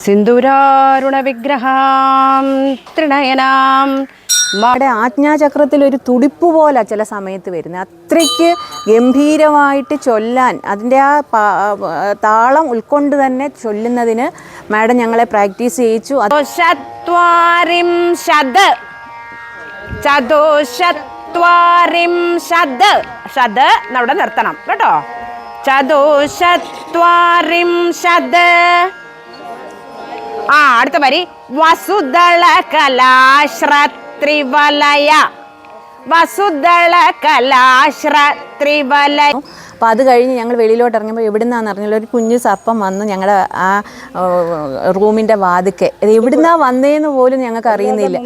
സിന്ദൂരാരുണ വിഗ്രഹാം ത്രിണയനാം നമ്മുടെ ആജ്ഞാചക്രത്തിൽ ഒരു തുടിപ്പ് പോലെ ചില സമയത്ത് വരുന്നത് അത്രയ്ക്ക് ഗംഭീരമായിട്ട് ചൊല്ലാൻ അതിന്റെ ആ താളം ഉൾക്കൊണ്ട് തന്നെ ചൊല്ലുന്നതിന് മാഡം ഞങ്ങളെ പ്രാക്ടീസ് ചെയ്യിച്ചു. അവിടെ നിർത്തണം കേട്ടോ. ചതുശത്വാരിം ശത് ആ അടുത്ത വരി. വസുദള കലാശ്രത്രിവലയ. വസുദള കലാശ്രത്രിവലയ. അപ്പോൾ അത് കഴിഞ്ഞ് ഞങ്ങൾ വെളിയിലോട്ട് ഇറങ്ങുമ്പോൾ എവിടുന്നാന്ന് അറിഞ്ഞില്ല. ഒരു കുഞ്ഞു സർപ്പം വന്ന് ഞങ്ങളുടെ ആ റൂമിന്റെ വാതിക്കെ ഇത് എവിടുന്നാ വന്നേന്ന് പോലും ഞങ്ങൾക്ക് അറിയുന്നില്ല.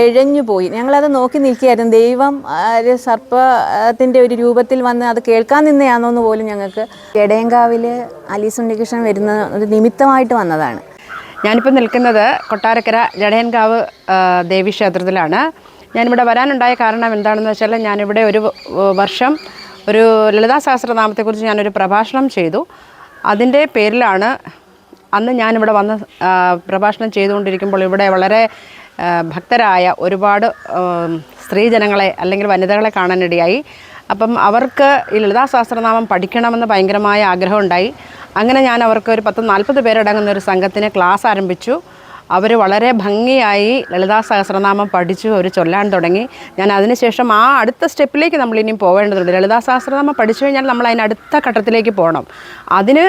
എഴഞ്ഞു പോയി. ഞങ്ങളത് നോക്കി നിൽക്കുകയായിരുന്നു. ദൈവം ഒരു സർപ്പത്തിന്റെ ഒരു രൂപത്തിൽ വന്ന് അത് കേൾക്കാൻ നിന്നെയാണോ എന്ന് പോലും ഞങ്ങൾക്ക്. എടയങ്കാവിൽ അലീസ് ഉണ്ണികൃഷ്ണൻ വരുന്ന ഒരു നിമിത്തമായിട്ട് വന്നതാണ്. ഞാനിപ്പോൾ നിൽക്കുന്നത് കൊട്ടാരക്കര ജടയൻകാവ് ദേവീക്ഷേത്രത്തിലാണ് ഞാനിവിടെ വരാനുണ്ടായ കാരണം എന്താണെന്ന് വെച്ചാൽ ഞാനിവിടെ ഒരു വർഷം ഒരു ലളിതാ സഹസ്രനാമത്തെക്കുറിച്ച് ഞാനൊരു പ്രഭാഷണം ചെയ്തു. അതിന്റെ പേരിലാണ് അന്ന് ഞാനിവിടെ വന്ന് പ്രഭാഷണം ചെയ്തുകൊണ്ടിരിക്കുമ്പോൾ ഇവിടെ വളരെ ഭക്തരായ ഒരുപാട് സ്ത്രീജനങ്ങളെ അല്ലെങ്കിൽ വനിതകളെ കാണാനിടയായി. അപ്പം അവർക്ക് ഈ ലളിതാ സഹസ്രനാമം പഠിക്കണമെന്ന് ഭയങ്കരമായ ആഗ്രഹമുണ്ടായി. അങ്ങനെ ഞാൻ അവർക്ക് ഒരു പത്ത് നാൽപ്പത് പേരടങ്ങുന്ന ഒരു സംഘത്തിന് ക്ലാസ് ആരംഭിച്ചു. അവർ വളരെ ഭംഗിയായി ലളിതാ സഹസ്രനാമം പഠിച്ചു അവർ ചൊല്ലാൻ തുടങ്ങി. ഞാൻ അതിനുശേഷം ആ അടുത്ത സ്റ്റെപ്പിലേക്ക് നമ്മൾ ഇനിയും പോകേണ്ടതുണ്ട് ലളിതാ സഹസ്രനാമം പഠിച്ചു കഴിഞ്ഞാൽ നമ്മൾ അതിന് അടുത്ത ഘട്ടത്തിലേക്ക് പോകണം അതിന്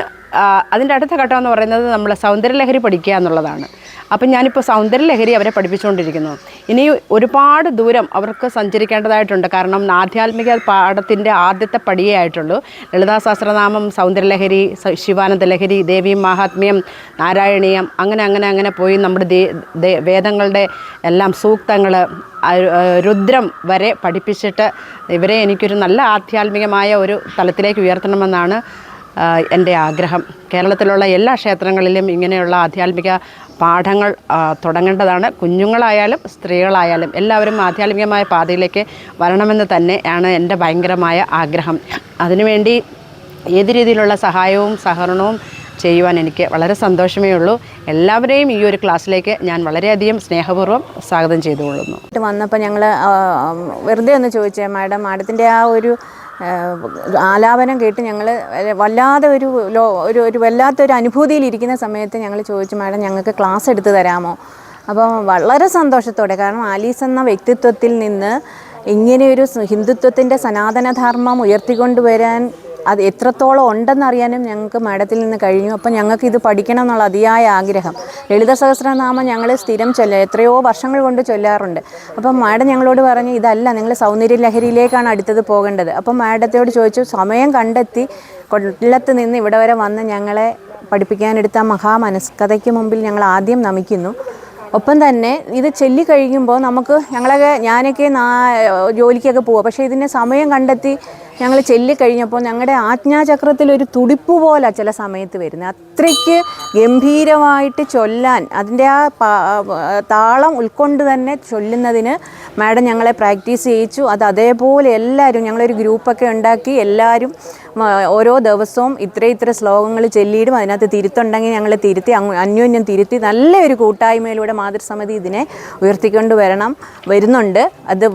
അതിന്റെ അടുത്ത ഘട്ടം എന്ന് പറയുന്നത് നമ്മൾ സൗന്ദര്യലഹരി പഠിക്കുക എന്നുള്ളതാണ്. അപ്പം ഞാനിപ്പോൾ സൗന്ദര്യലഹരി അവരെ പഠിപ്പിച്ചുകൊണ്ടിരിക്കുന്നു. ഇനി ഒരുപാട് ദൂരം അവർക്ക് സഞ്ചരിക്കേണ്ടതായിട്ടുണ്ട്. കാരണം ആധ്യാത്മിക പാഠത്തിന്റെ ആദ്യത്തെ പടിയേ ആയിട്ടുള്ളൂ. ലളിതാ സഹസ്രനാമം സൗന്ദര്യലഹരി ശിവാനന്ദ ലഹരി ദേവി മഹാത്മ്യം നാരായണീയം അങ്ങനെ അങ്ങനെ അങ്ങനെ പോയി നമ്മുടെ വേദങ്ങളുടെ എല്ലാം സൂക്തങ്ങൾ രുദ്രം വരെ പഠിപ്പിച്ചിട്ട് ഇവരെ എനിക്കൊരു നല്ല ആധ്യാത്മികമായ ഒരു തലത്തിലേക്ക് ഉയർത്തണമെന്നാണ് എന്റെ ആഗ്രഹം. കേരളത്തിലുള്ള എല്ലാ ക്ഷേത്രങ്ങളിലും ഇങ്ങനെയുള്ള ആധ്യാത്മിക പാഠങ്ങൾ തുടങ്ങേണ്ടതാണ്. കുഞ്ഞുങ്ങളായാലും സ്ത്രീകളായാലും എല്ലാവരും ആധ്യാത്മികമായ പാതയിലേക്ക് വരണമെന്ന് തന്നെയാണ് എന്റെ ഭയങ്കരമായ ആഗ്രഹം. അതിനുവേണ്ടി ഏത് രീതിയിലുള്ള സഹായവും സഹകരണവും ചെയ്യുവാൻ എനിക്ക് വളരെ സന്തോഷമേ ഉള്ളൂ. എല്ലാവരെയും ഈ ഒരു ക്ലാസ്സിലേക്ക് ഞാൻ വളരെയധികം സ്നേഹപൂർവം സ്വാഗതം ചെയ്തുകൊള്ളുന്നു. വന്നപ്പോൾ ഞങ്ങൾ വെറുതെ ഒന്ന് ചോദിച്ചേ മാഡം മാഡത്തിന്റെ ആ ഒരു ആലാപനം കേട്ട് ഞങ്ങൾ വല്ലാതെ ഒരു ലോ ഒരു ഒരു വല്ലാത്തൊരു അനുഭൂതിയിലിരിക്കുന്ന സമയത്ത് ഞങ്ങൾ ചോദിച്ചു മാഡം ഞങ്ങൾക്ക് ക്ലാസ് എടുത്ത് തരാമോ? അപ്പം വളരെ സന്തോഷത്തോടെ കാരണം ആലീസ് എന്ന വ്യക്തിത്വത്തിൽ നിന്ന് ഇങ്ങനെയൊരു ഹിന്ദുത്വത്തിന്റെ സനാതനധർമ്മം ഉയർത്തിക്കൊണ്ടുവരാൻ അത് എത്രത്തോളം ഉണ്ടെന്നറിയാനും ഞങ്ങൾക്ക് മാഡത്തിൽ നിന്ന് കഴിഞ്ഞു. അപ്പം ഞങ്ങൾക്ക് ഇത് പഠിക്കണം എന്നുള്ള അതിയായ ആഗ്രഹം. ലളിത സഹസ്രനാമം ഞങ്ങൾ സ്ഥിരം ചൊല്ല എത്രയോ വർഷങ്ങൾ കൊണ്ട് ചൊല്ലാറുണ്ട്. അപ്പം മാഡം ഞങ്ങളോട് പറഞ്ഞു ഇതല്ല നിങ്ങൾ സൗന്ദര്യ ലഹരിയിലേക്കാണ് അടുത്തത് പോകേണ്ടത്. അപ്പം മാഡത്തോട് ചോദിച്ചു സമയം കണ്ടെത്തി കൊല്ലത്ത് നിന്ന് ഇവിടെ വരെ വന്ന് ഞങ്ങളെ പഠിപ്പിക്കാനെടുത്ത മഹാമനസ്കഥയ്ക്ക് മുമ്പിൽ ഞങ്ങൾ ആദ്യം നമിക്കുന്നു. ഒപ്പം തന്നെ ഇത് ചൊല്ലി കഴിയുമ്പോൾ നമുക്ക് ഞങ്ങളൊക്കെ ഞാനൊക്കെ നാ ജോലിക്കൊക്കെ പോവുക പക്ഷേ ഇതിന്റെ സമയം കണ്ടെത്തി ഞങ്ങൾ ചൊല്ലിക്കഴിഞ്ഞപ്പോൾ ഞങ്ങളുടെ ആജ്ഞാചക്രത്തിൽ ഒരു തുടിപ്പ് പോലെ ചില സമയത്ത് വരുന്നത് അത്രയ്ക്ക് ഗംഭീരമായിട്ട് ചൊല്ലാൻ അതിന്റെ ആ താളം ഉൾക്കൊണ്ട് തന്നെ ചൊല്ലുന്നതിന് മാഡം ഞങ്ങളെ പ്രാക്ടീസ് ചെയ്യിച്ചു. അത് അതേപോലെ എല്ലാവരും ഞങ്ങളൊരു ഗ്രൂപ്പൊക്കെ ഉണ്ടാക്കി എല്ലാവരും ഓരോ ദിവസവും ഇത്ര ഇത്ര ശ്ലോകങ്ങൾ ചൊല്ലിയിടും അതിനകത്ത് തിരുത്തുണ്ടെങ്കിൽ ഞങ്ങൾ തിരുത്തി അന്യോന്യം തിരുത്തി നല്ലൊരു കൂട്ടായ്മയിലൂടെ മാതൃസമിതി ഇതിനെ ഉയർത്തിക്കൊണ്ട് വരണം വരുന്നുണ്ട്. അത്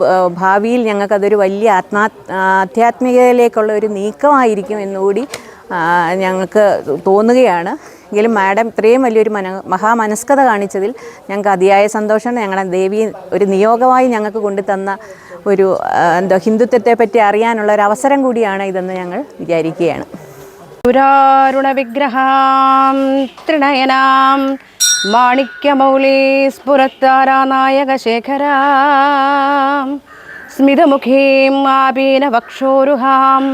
ഭാവിയിൽ ഞങ്ങൾക്കതൊരു വലിയ ആത്മാ ആധ്യാത്മികതയിലേക്കുള്ള ഒരു നീക്കമായിരിക്കും എന്നുകൂടി ഞങ്ങൾക്ക് തോന്നുകയാണ്. എങ്കിലും മാഡം ഇത്രയും വലിയൊരു മന മഹാമനസ്കത കാണിച്ചതിൽ ഞങ്ങൾക്ക് അതിയായ സന്തോഷം. ഞങ്ങളുടെ ദേവി ഒരു നിയോഗമായി ഞങ്ങൾക്ക് കൊണ്ടുതന്ന ഒരു എന്തോ ഹിന്ദുത്വത്തെ പറ്റി അറിയാനുള്ള ഒരു അവസരം കൂടിയാണ് ഇതെന്ന് ഞങ്ങൾ വിചാരിക്കുകയാണ്. പുരാരുണ വിഗ്രഹാം ത്രിണയനാം മാണിക്യമൗലി സ്ഫുരത്താരാനായക ശേഖരാം സ്മിതമുഖീം ആപീനവക്ഷോരുഹാം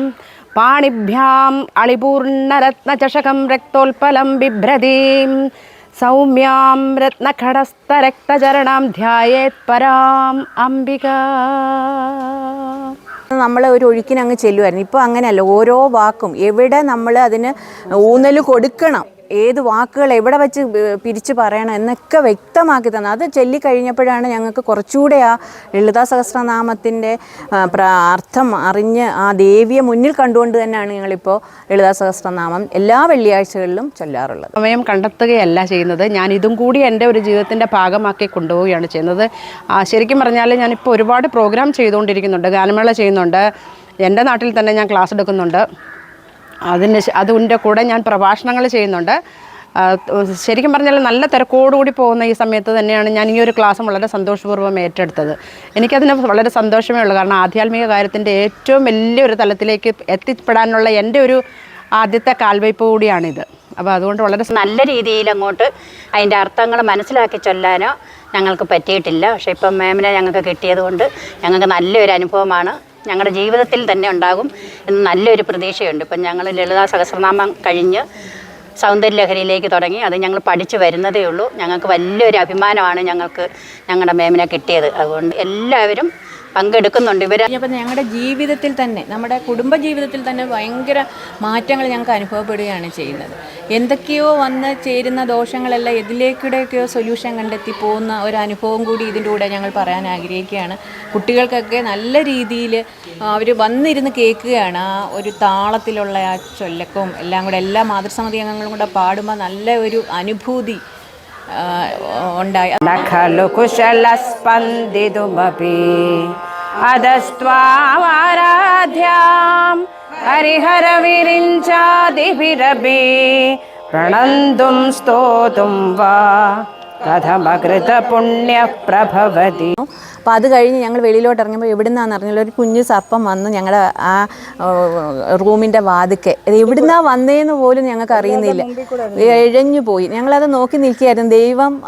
പാണിഭ്യാം അളിപൂർണരത്നചഷകം രക്തോൽപലം ബിഭ്രതീം സൗമ്യാം രത്നഘടസ്ഥരക്തചരണം ധ്യായേത് പരാം അംബിക. നമ്മൾ ഒരു ഒഴുക്കിനങ്ങ് ചെല്ലുമായിരുന്നു ഇപ്പോൾ അങ്ങനെയല്ല. ഓരോ വാക്കും എവിടെ നമ്മൾ അതിന് ഊന്നൽ കൊടുക്കണം ഏത് വാക്കുകൾ എവിടെ വെച്ച് പിരിച്ചു പറയണം എന്നൊക്കെ വ്യക്തമാക്കി തന്നെ. അത് ചൊല്ലിക്കഴിഞ്ഞപ്പോഴാണ് ഞങ്ങൾക്ക് കുറച്ചുകൂടെ ആ ലളിതാ സഹസ്രനാമത്തിന്റെ അർത്ഥം അറിഞ്ഞ് ആ ദേവിയെ മുന്നിൽ കണ്ടുകൊണ്ട് തന്നെയാണ് ഞങ്ങളിപ്പോൾ ലളിതാ സഹസ്രനാമം എല്ലാ വെള്ളിയാഴ്ചകളിലും ചൊല്ലാറുള്ളത്. സമയം കണ്ടെത്തുകയല്ല ചെയ്യുന്നത്. ഞാൻ ഇതും കൂടി എന്റെ ഒരു ജീവിതത്തിന്റെ ഭാഗമാക്കി കൊണ്ടുപോവുകയാണ് ചെയ്യുന്നത്. ശരിക്കും പറഞ്ഞാൽ ഞാനിപ്പോൾ ഒരുപാട് പ്രോഗ്രാം ചെയ്തുകൊണ്ടിരിക്കുന്നുണ്ട് ഗാനമേള ചെയ്യുന്നുണ്ട്. എന്റെ നാട്ടിൽ തന്നെ ഞാൻ ക്ലാസ് എടുക്കുന്നുണ്ട്. അതിന് അതിന്റെ കൂടെ ഞാൻ പ്രഭാഷണങ്ങൾ ചെയ്യുന്നുണ്ട്. ശരിക്കും പറഞ്ഞാൽ നല്ല തിരക്കോടുകൂടി പോകുന്ന ഈ സമയത്ത് തന്നെയാണ് ഞാൻ ഈ ഒരു ക്ലാസ് വളരെ സന്തോഷപൂർവം ഏറ്റെടുത്തത്. എനിക്കതിന് വളരെ സന്തോഷമേ ഉള്ളൂ. കാരണം ആധ്യാത്മിക കാര്യത്തിന്റെ ഏറ്റവും വലിയൊരു തലത്തിലേക്ക് എത്തിപ്പെടാനുള്ള എന്റെ ഒരു ആദ്യത്തെ കാൽവയ്പ് കൂടിയാണിത്. അപ്പോൾ അതുകൊണ്ട് വളരെ നല്ല രീതിയിൽ അങ്ങോട്ട് അതിന്റെ അർത്ഥങ്ങൾ മനസ്സിലാക്കി ചൊല്ലാനോ ഞങ്ങൾക്ക് പറ്റിയിട്ടില്ല. പക്ഷേ ഇപ്പം മാമിനെ ഞങ്ങൾക്ക് കിട്ടിയത് കൊണ്ട് ഞങ്ങൾക്ക് നല്ലൊരു അനുഭവമാണ്. ഞങ്ങളുടെ ജീവിതത്തിൽ തന്നെ ഉണ്ടാകും എന്ന് നല്ലൊരു പ്രതീക്ഷയുണ്ട്. ഇപ്പം ഞങ്ങൾ ലളിതാ സഹസ്രനാമം കഴിഞ്ഞ് സൗന്ദര്യലഹരിയിലേക്ക് തുടങ്ങി. അത് ഞങ്ങൾ പഠിച്ചു വരുന്നതേ ഉള്ളൂ. ഞങ്ങൾക്ക് വലിയൊരു അഭിമാനമാണ് ഞങ്ങൾക്ക് ഞങ്ങളുടെ മേമിനെ കിട്ടിയത്. അതുകൊണ്ട് എല്ലാവരും പങ്കെടുക്കുന്നുണ്ട്. ഇവർ അപ്പം ഞങ്ങളുടെ ജീവിതത്തിൽ തന്നെ നമ്മുടെ കുടുംബ ജീവിതത്തിൽ തന്നെ ഭയങ്കര മാറ്റങ്ങൾ ഞങ്ങൾക്ക് അനുഭവപ്പെടുകയാണ് ചെയ്യുന്നത്. എന്തൊക്കെയോ വന്ന് ചേരുന്ന ദോഷങ്ങളെല്ലാം ഇതിലേക്കൂടെയൊക്കെയോ സൊല്യൂഷൻ കണ്ടെത്തി പോകുന്ന ഒരു അനുഭവം കൂടി ഇതിന്റെ കൂടെ ഞങ്ങൾ പറയാൻ ആഗ്രഹിക്കുകയാണ്. കുട്ടികൾക്കൊക്കെ നല്ല രീതിയിൽ അവർ വന്നിരുന്ന് കേൾക്കുകയാണ്. ആ ഒരു താളത്തിലുള്ള ആ ചൊല്ലക്കും എല്ലാം കൂടെ എല്ലാ മാതൃസമിതി അംഗങ്ങളും കൂടെ പാടുമ്പോൾ നല്ല ഒരു അനുഭൂതി ഉണ്ടായി. ഹരിഹര പ്രണന്തും സ്തോതും വാ. അപ്പം അത് കഴിഞ്ഞ് ഞങ്ങൾ വെളിയിലോട്ട് ഇറങ്ങുമ്പോൾ എവിടുന്നാന്ന് അറിഞ്ഞാൽ ഒരു കുഞ്ഞു സർപ്പം വന്ന് ഞങ്ങളുടെ ആ റൂമിന്റെ വാതിക്കെ അത് എവിടുന്നാ വന്നേന്ന് പോലും ഞങ്ങൾക്ക് അറിയുന്നില്ല. ഇഴഞ്ഞു പോയി. ഞങ്ങളത് നോക്കി നിൽക്കുകയായിരുന്നു. ദൈവം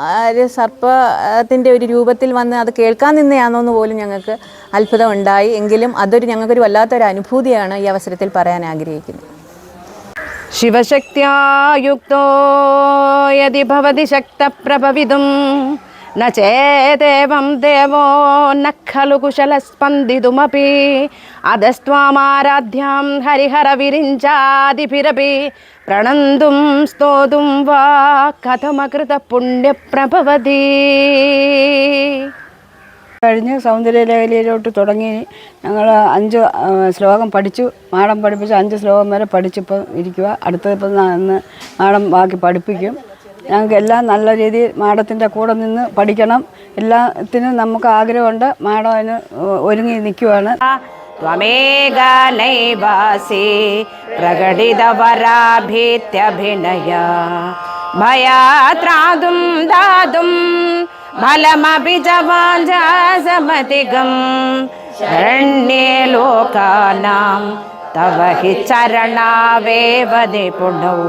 സർപ്പത്തിന്റെ ഒരു രൂപത്തിൽ വന്ന് അത് കേൾക്കാൻ നിന്നെയാണോ എന്ന് പോലും ഞങ്ങൾക്ക് അത്ഭുതം ഉണ്ടായി. എങ്കിലും അതൊരു ഞങ്ങൾക്കൊരു വല്ലാത്തൊരു അനുഭൂതിയാണ് ഈ അവസരത്തിൽ പറയാൻ ആഗ്രഹിക്കുന്നത്. శివశక్తి యుక్తో యది భవతి నేదేవం దేవో నలు కుశల కుశలస్పందిదుమీ అధస్వామారాధ్యాం హరిహర విరించాదిభిరపి. ప్రణందుం స్తోదుం వా కథమకృత పుణ్య పుణ్యప్రభవతి കഴിഞ്ഞ് സൗന്ദര്യലഹരിയിലോട്ട് തുടങ്ങി ഞങ്ങൾ അഞ്ച് ആ, ശ്ലോകം പഠിച്ചു മാഡം പഠിപ്പിച്ച അഞ്ച് ശ്ലോകം വരെ പഠിച്ചിപ്പോൾ ഇരിക്കുക അടുത്തതിപ്പോൾ ഇന്ന് മാഡം ബാക്കി പഠിപ്പിക്കും ഞങ്ങൾക്ക് എല്ലാം നല്ല രീതിയിൽ മാഡത്തിൻ്റെ കൂടെ നിന്ന് പഠിക്കണം എല്ലാത്തിനും നമുക്ക് ആഗ്രഹമുണ്ട് മാഡം അതിന് ഒരുങ്ങി നിൽക്കുവാണ് त्वमेकनैवासि प्रकटितवराभीत्यभिनया भयात्रातुं दातुं फलमपि च वाञ्छासमधिकं शरण्ये लोकानां तव हि चरणावेव निपुणौ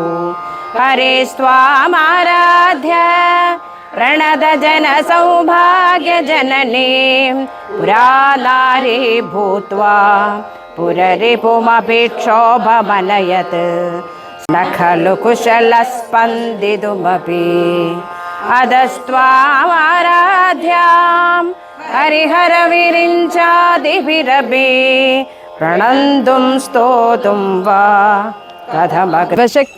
हरे स्वामाराध्य प्रणतजनसौभाग्यजननीं पुरानारी भूत्वा पुररिपुमभिक्षोभमनयत् न खलु कुशलस्पन्दितुमपि अधस्त्वामाराध्यां हरिहरविरिञ्चादिभिरपि प्रणन्तुं स्तोतुं वा कथमग्रशक्त्या